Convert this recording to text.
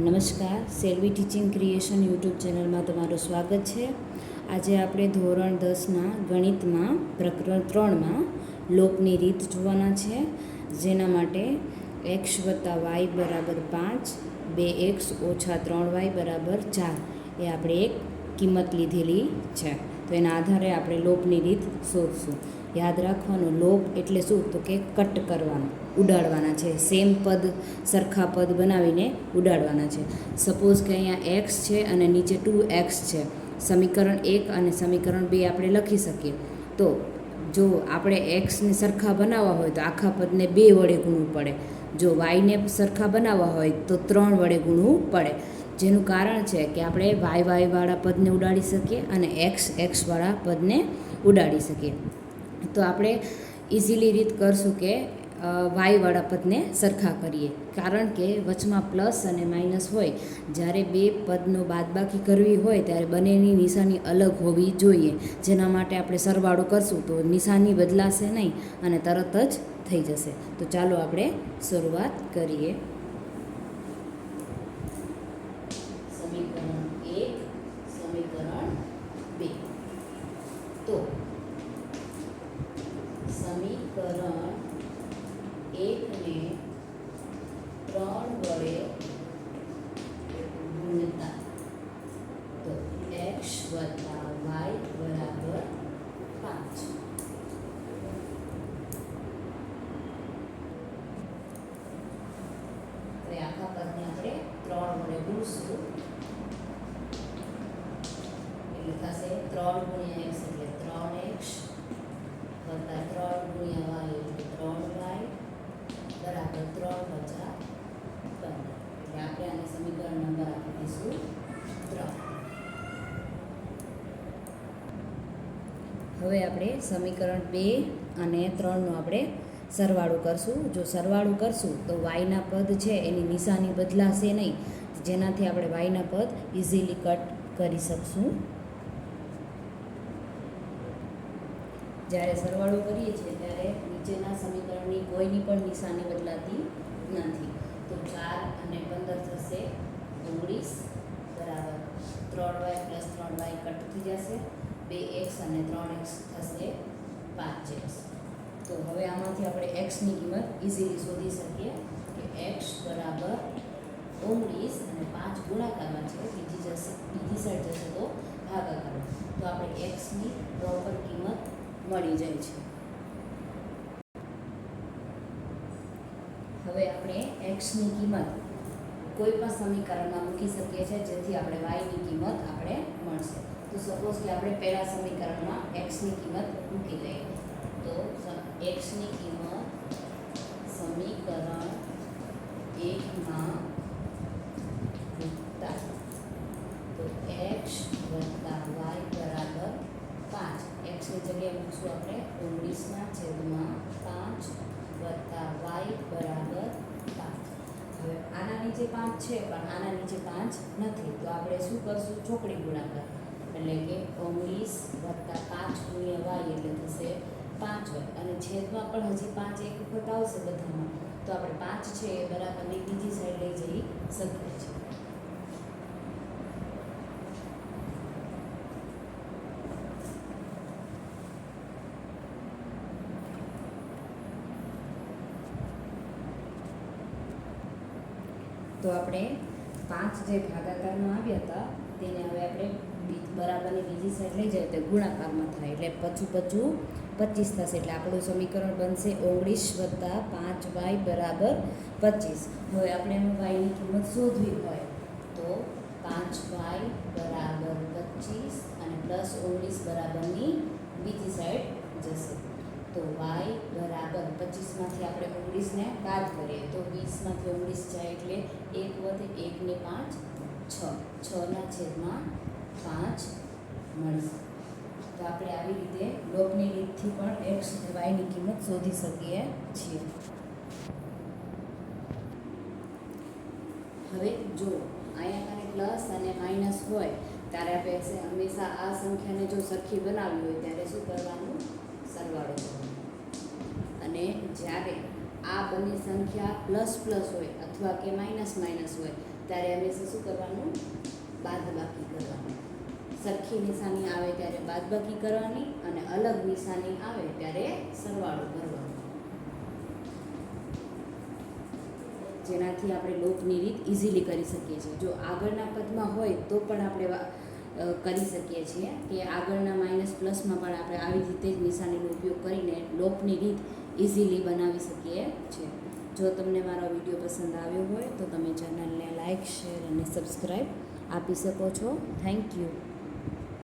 નમસ્કાર, Selvi teaching creation YouTube ચેનલમાં તમારું સ્વાગત છે. આજે આપણે ધોરણ દસના ગણિતમાં, પ્રકરણ ત્રણમાં લોપની રીત જોવાના છે. જેના માટે એક્સ વત્તા વાય બરાબર પાંચ, બે એક્સ ઓછા ત્રણ વાય બરાબર ચાર એ આપણે એક કિંમત લીધેલી છે. તો એના આધારે આપણે લોપની રીત શોધશું. યાદ રાખવાનું લોપ એટલે શું? તો કે કટ કરવાનું, ઉડાડવાના છે. સેમ પદ, સરખા પદ બનાવીને ઉડાડવાના છે. સપોઝ કે અહીંયા એક્સ છે અને નીચે ટુ એક્સ છે. સમીકરણ એક અને સમીકરણ બે આપણે લખી શકીએ. તો જો આપણે એક્સને સરખા બનાવવા હોય તો આખા પદને બે વડે ગુણવું પડે. જો વાયને સરખા બનાવવા હોય તો ત્રણ વડે ગુણવું પડે. જેનું કારણ છે કે આપણે વાય વાયવાળા પદને ઉડાડી શકીએ અને એક્સ એક્સવાળા પદને ઉડાડી શકીએ. તો આપણે ઇઝીલી રીત કરશું કે વાયવાળા પદને સરખા કરીએ. કારણ કે વચમાં પ્લસ અને માઇનસ હોય. જ્યારે બે પદનો બાદબાકી કરવી હોય, ત્યારે બંનેની નિશાની અલગ હોવી જોઈએ. જેના માટે આપણે સરવાળો કરશું તો નિશાની બદલાશે નહીં અને તરત જ થઈ જશે. તો ચાલો આપણે શરૂઆત કરીએ સમીકરણ એક સમીકરણ બે તો સમીકરણ એકને ત્રણ વડે ગુણતા. તો એક્સ વત્તા વાય બરાબર પાંચ. આખા પદને આપણે ત્રણ વડે ગુણશું. એટલે થશે ત્રણ ગુણ્યા એક્સ એટલે ત્રણ એક્સ વત્તા ત્રણ ગુણ્યા વાય એટલે ત્રણ વાય બરાબર ત્રણ પચાસ પંદર એટલે આપણે આને સમીકરણ ત્રણ. હવે આપણે સમીકરણ બે અને ત્રણનો આપણે સરવાળો કરશું. જો સરવાળો કરશું, તો વાયના પદ છે, એની નિશાની બદલાશે નહીં. જેનાથી આપણે વાયના પદ ઇઝીલી કટ કરી શકશું. જ્યારે સરવાળો કરીએ છીએ, ત્યારે નીચેના સમીકરણની કોઈની પણ નિશાની બદલાતી નથી. તો ચાર અને પંદર થશે ઓગણીસ બરાબર ત્રણ વાય પ્લસ ત્રણ વાય કટ થઈ જશે. બે એક્સ અને ત્રણ એક્સ થશે પાંચ એક્સ. તો હવે આમાંથી આપણે એક્સની કિંમત ઇઝીલી શોધી શકીએ કે એક્સ બરાબર ઓગણીસ અને પાંચ ગુણાકારમાં છે. બીજી જશે, બીજી સાઈડ જશે તો ભાગાકાર તો આપણે એક્સની પ્રોપર કિંમત મળી જાય છે. હવે આપણે એક્સની કિંમત કોઈ પણ સમીકરણમાં મૂકી શકીએ છીએ જેથી આપણે વાયની કિંમત આપણે મળશે. તો સપોઝ કે આપણે પહેલા સમીકરણમાં એક્સની કિંમત મૂકી દઈએ. તો એક્સની કિંમત સમીકરણ એકમાં મૂકતા તો એક્સ વત્તા વાય બરાબર પાંચ. એક્સની જગ્યાએ મૂકશું આપણે ઓગણીસના છેદમાં પાંચ વત્તા વાય બરાબર હવે આના નીચે પાંચ છે, પણ આના નીચે પાંચ નથી. તો આપણે શું કરશું? ચોકડી ગુણાકાર. એટલે કે ઓગણીસ વત્તા પાંચ ગુણ્યા વાય એટલે થશે પાંચ વાય અને છેદમાં પણ હજી પાંચ એક વખત આવશે બધામાં. તો આપણે પાંચ છે એ બરાબરની બીજી સાઈડ લઈ જઈ શકીએ છીએ. તો આપણે પાંચ જે ભાગાકારમાં આવ્યા હતા, તેને હવે આપણે બરાબરની બીજી સાઈડ લઈ જાય તો ગુણાકારમાં થાય. એટલે પચું પચું પચીસ થશે. એટલે આપણું સમીકરણ બનશે ઓગણીસ વત્તા પાંચ વાય બરાબર પચીસ. હવે આપણે એમાં વાયની કિંમત શોધવી હોય તો પાંચ વાય બરાબર પચીસ અને પ્લસ ઓગણીસ બરાબરની બીજી સાઈડ જશે. તો વાય બરાબર પચીસમાંથી આપણે ઓગણીસને બાદ કરીએ તો વીસમાંથી ઓગણીસ જાય એટલે એક વધે એકને પાંચ, છ. છના છેદમાં પાંચ મળશે. તો આપણે આવી રીતે લોપની રીતથી પણ એક્સ વાયની કિંમત શોધી શકીએ છીએ. હવે જો અહીંયા ખાલી પ્લસ અને માઇનસ હોય, ત્યારે આપણે હંમેશા આ સંખ્યાને જો સરખી બનાવવી હોય, ત્યારે શું કરવાનું? જ્યારે આ બંને સંખ્યા પ્લસ પ્લસ હોય અથવા કે માઇનસ માઇનસ હોય, ત્યારે હંમેશા શું કરવાનું? બાદબાકી કરવાની. સરખી નિશાની આવે ત્યારે બાદબાકી કરવાની અને અલગ નિશાની આવે ત્યારે સરવાળો કરવાનો. જેનાથી આપણે લોકની રીત ઇઝીલી કરી શકીએ છીએ. જો આગળના પદમાં હોય તો પણ આપણે કરી શકીએ છીએ કે આગળના માઇનસ પ્લસમાં પણ આપણે આવી રીતે જ નિશાનીનો ઉપયોગ કરીને લોપની રીત ઇઝીલી બનાવી શકીએ છીએ. જો તમને મારો વીડિયો પસંદ આવ્યો હોય તો તમે ચેનલને લાઇક શેર અને સબસ્ક્રાઈબ આપી શકો છો. Thank you